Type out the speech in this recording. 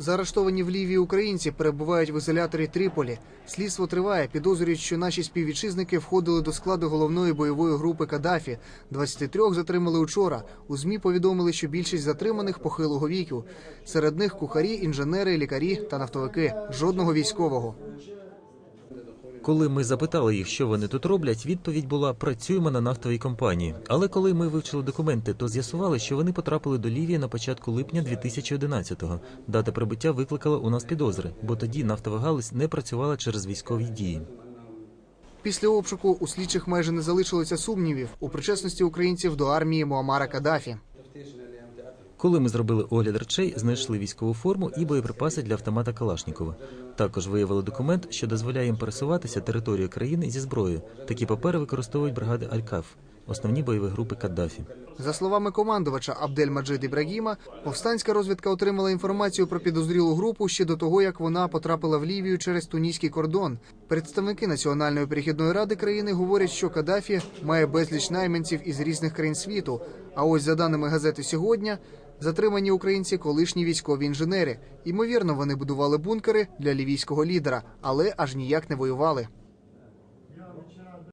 Заарештовані в Лівії українці перебувають в ізоляторі Тріполі. Слідство триває. Підозрюють, що наші співвітчизники входили до складу головної бойової групи Каддафі. 23 затримали учора. У змі повідомили, що більшість затриманих похилого віку. Серед них кухарі, інженери, лікарі та нафтовики. Жодного військового. Коли ми запитали їх, що вони тут роблять, відповідь була працюємо на нафтовій компанії. Але коли ми вивчили документи, то з'ясували, що вони потрапили до Лівії на початку липня 2011-го. Дата прибуття викликала у нас підозри, бо тоді нафтова галузь не працювала через військові дії. Після обшуку у слідчих майже не залишилося сумнівів у причесності українців до армії Муамара Каддафі. Коли ми зробили огляд речей, знайшли військову форму і боєприпаси для автомата Калашнікова. Також виявили документ, що дозволяє їм пересуватися територією країни зі зброєю. Такі папери використовують бригади Аль-Каф, основні бойові групи Каддафі. За словами командувача Абдель-Маджид Ібрагіма, повстанська розвідка отримала інформацію про підозрілу групу ще до того, як вона потрапила в Лівію через тунійський кордон. Представники Національної перехідної ради країни говорять, що Каддафі має безліч найманців із різних країн світу. А ось за даними газети сьогодні. Затримані українці колишні військові інженери. Ймовірно, вони будували бункери для лівійського лідера, але аж ніяк не воювали.